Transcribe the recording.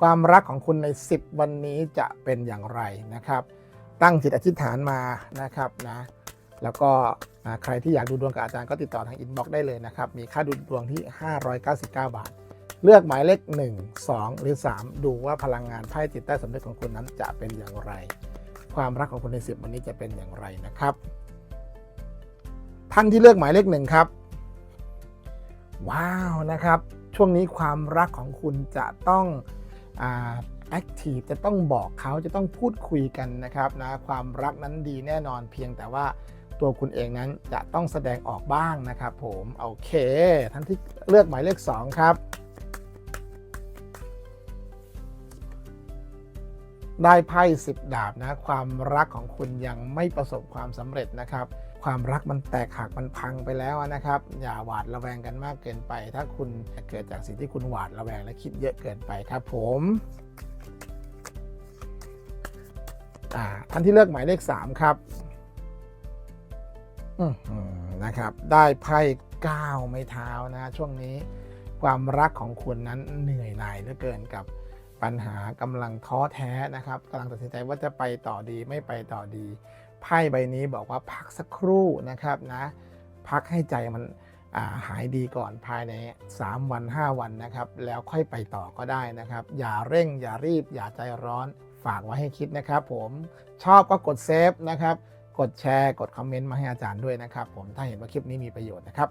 ความรักของคุณใน 10 วันนี้จะเป็นอย่างไรนะครับ ตั้งจิตอธิษฐานมานะครับนะแล้วก็ใครที่อยากดูดวงกับอาจารย์ก็ติดต่อทางอินบ็อกซ์ได้เลยนะครับ มีค่าดูดวงที่ 599 บาท เลือกหมายเลข 1 2 หรือ 3 ดูว่าพลังงานไพ่จิตใต้สำนึกของคุณนั้นจะเป็นอย่างไร ความรักของคุณใน 10 วันนี้จะเป็นอย่างไรนะครับ ท่านที่เลือกหมายเลขหนึ่งครับ ว้าวนะครับ ช่วงนี้ความรักของคุณจะต้อง แอคทีฟจะต้องบอกเขาจะต้องพูดคุยกันนะครับนะความรักนั้นดีแน่นอนเพียงแต่ว่าตัวคุณเองนั้นจะต้องแสดงออกบ้างนะครับผม โอเค ท่านที่เลือกหมายเลข 2 ครับ ได้ไพ่สิบดาบนะ ความรักของคุณยังไม่ประสบความสำเร็จนะครับ ความรักมันแตกหักมันพังไปแล้วนะครับ อย่าหวาดระแวงกันมากเกินไป ถ้าคุณเกิดจากสิ่งที่คุณหวาดระแวงและคิดเยอะเกินไปครับ ผมอ่าท่านที่เลือกหมายเลข 3 ครับนะครับ ได้ไพ่ก้าวไม้เท้านะ ช่วงนี้ความรักของคุณนั้นเหนื่อยหน่ายเหลือเกินกับ ปัญหากำลังท้อแท้นะครับกำลังตัดสินใจว่าจะไปต่อดีไม่ไปต่อดี ไพ่ใบนี้บอกว่าพักสักครู่นะครับนะพักให้ใจมันาหายดีก่อนภายใน 3 วัน 5 วันนะครับ แล้วค่อยไปต่อก็ได้นะครับ อย่าเร่งอย่ารีบ อย่าใจร้อนฝากไว้ให้คิดนะครับ ผมชอบก็กดเซฟนะครับ กดแชร์ กดคอมเมนต์มาให้อาจารย์ด้วยนะครับ ผมถ้าเห็นว่าคลิปนี้มีประโยชน์นะครับ